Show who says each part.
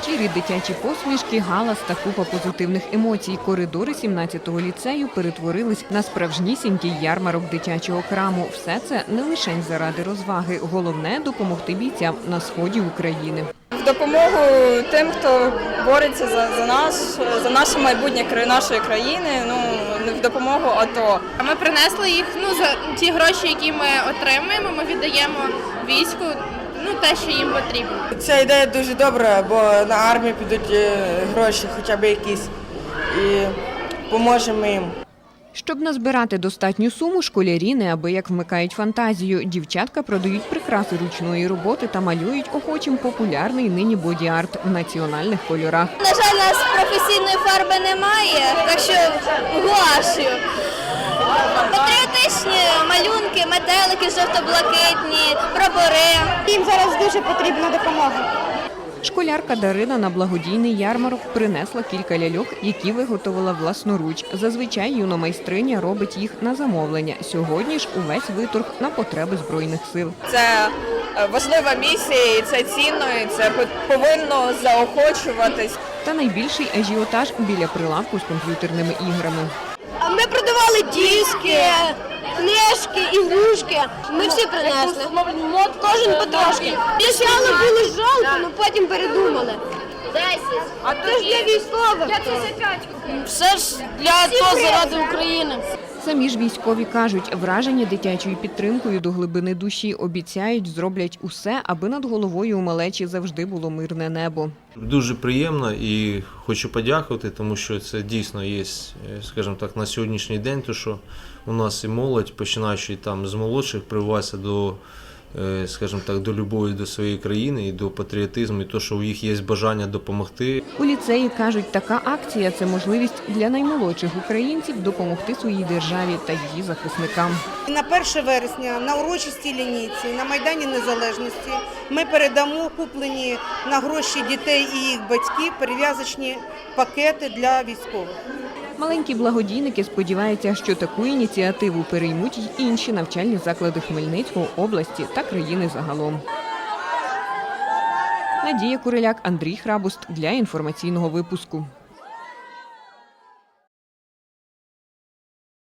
Speaker 1: Щирі дитячі посмішки, галас та купа позитивних емоцій. Коридори 17-го ліцею перетворились на справжнісінький ярмарок дитячого краму. Все це не лише заради розваги. Головне допомогти бійцям на сході України.
Speaker 2: в допомогу тим, хто бореться за, за нас, за наше майбутнє нашої країни. Ну не в допомогу АТО.
Speaker 3: А Ми принесли їх ну за ті гроші, які ми отримуємо. Ми віддаємо війську. Ну те, що їм потрібно.
Speaker 4: Ця ідея дуже добра, бо на армію підуть е, гроші, хоча б якісь, і поможемо їм.
Speaker 1: Щоб назбирати достатню суму, школярі неабияк вмикають фантазію. Дівчатка продають прикраси ручної роботи та малюють охочим популярний нині боді-арт в національних кольорах.
Speaker 5: На жаль, у нас професійної фарби немає, так що гуашю. Патріотичні метелики жовто-блакитні, прапори. Їм зараз дуже потрібна допомога.
Speaker 1: Школярка Дарина на благодійний ярмарок принесла кілька ляльок, які виготовила власноруч. Зазвичай юна майстриня робить їх на замовлення. Сьогодні ж увесь виторг на потреби збройних сил.
Speaker 2: Це е, важлива місія, і це цінно, і це по- повинно заохочуватись.
Speaker 1: Та найбільший ажіотаж біля прилавку з комп'ютерними іграми.
Speaker 5: Ми продавали диски, книжки, ігрушки. Ми всі принесли. Кожен потрошки. Спочатку було жалко, але потім передумали. Десять. А то ж для військових. Все ж для того заради України.
Speaker 1: Самі ж військові кажуть, вражені дитячою підтримкою до глибини душі обіцяють, зроблять усе, аби над головою у малечі завжди було мирне небо.
Speaker 6: Дуже приємно і хочу подякувати, тому що це дійсно є, е, скажімо так, на сьогоднішній день, то що у нас і молодь, починаючи там з молодших, прививається до, скажімо так, до любові до своєї країни і до патріотизму, і то, що у їх є бажання допомогти.
Speaker 1: У ліцеї кажуть, така акція це можливість для наймолодших українців допомогти своїй державі та її захисникам.
Speaker 7: На 1 вересня на урочистій лінійці на Майдані Незалежності ми передамо куплені на гроші дітей і їх батьків перев'язочні пакети для військових.
Speaker 1: Маленькі благодійники сподіваються, що таку ініціативу переймуть й інші навчальні заклади Хмельницького області та країни загалом. Надія Куриляк, Андрій Храбуст для інформаційного випуску.